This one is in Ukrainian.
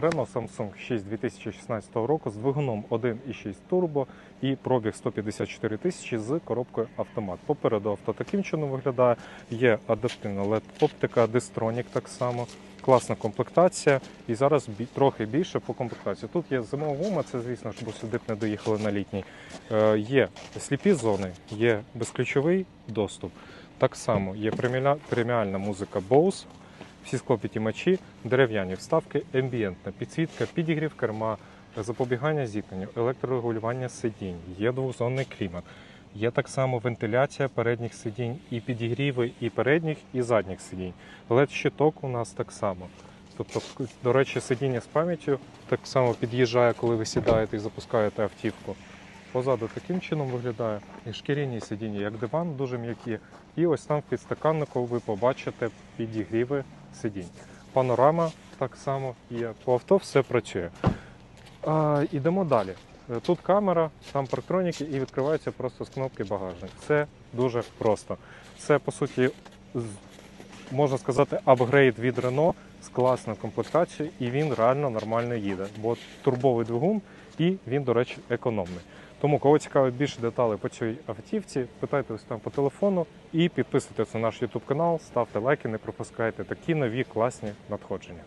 Renault Samsung 6 2016 року з двигуном 1.6 турбо і пробіг 154 тисячі з коробкою автомат. Попереду авто таким чином виглядає. Є адаптивна LED-оптика, дистронік так само. Класна комплектація, і зараз трохи більше по комплектації. Тут є зимова гума, це звісно ж, бо сюди б не доїхали на літній. Е, є сліпі зони, є безключовий доступ. Так само є преміальна музика Bose, всі склопідіймачі, дерев'яні вставки, ембієнтна підсвітка, підігрів керма, запобігання зіткненню, електрорегулювання сидінь, є двохзонний клімат. Є так само вентиляція передніх сидінь, і підігріви і передніх, і задніх сидінь. led щиток у нас так само. Тобто, до речі, сидіння з пам'яттю так само під'їжджає, коли ви сідаєте і запускаєте автівку. Позаду таким чином виглядає. І шкіряні сидіння, як диван, дуже м'які. І ось там в підстаканнику ви побачите підігріви сидінь. Панорама так само є. По авто все працює. А, ідемо далі. Тут камера, там парктроніки і відкривається просто з кнопки багажник. Це дуже просто. Це по суті можна сказати апгрейд від Renault з класною комплектацією, і він реально нормально їде. Бо турбовий двигун і він, до речі, економний. Тому, кого цікавить більше деталей по цій автівці, питайте ось там по телефону і підписуйтесь на наш YouTube канал, ставте лайки, не пропускайте такі нові класні надходження.